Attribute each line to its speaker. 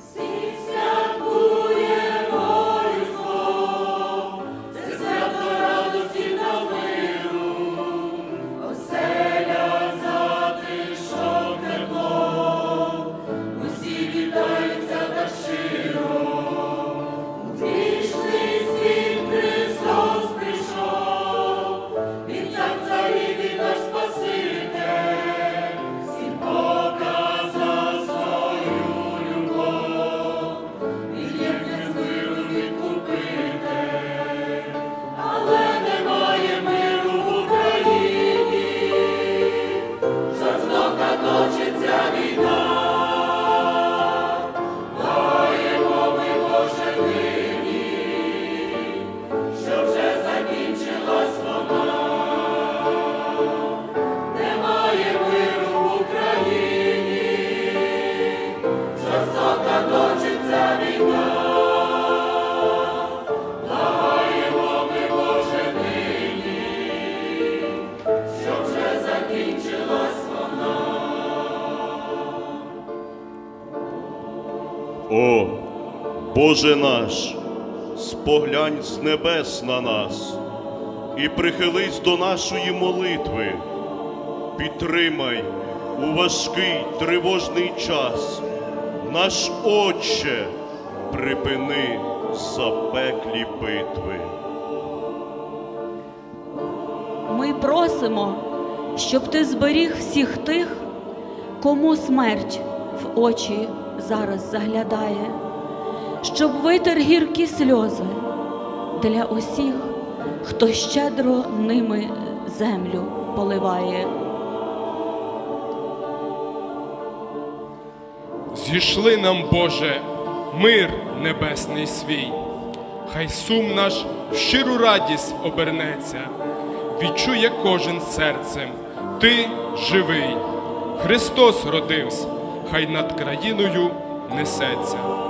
Speaker 1: See, О, Боже наш, споглянь з небес на нас і прихились до нашої молитви. Підтримай у важкий тривожний час. Наш Отче, припини запеклі битви.
Speaker 2: Ми просимо, щоб ти зберіг всіх тих, кому смерть в очі зараз заглядає, щоб витер гіркі сльози для усіх, хто щедро ними землю поливає.
Speaker 3: Зійшли нам, Боже, мир небесний свій, хай сум наш в щиру радість обернеться, відчує кожен серцем, ти живий, Христос родився, хай над країною несеться.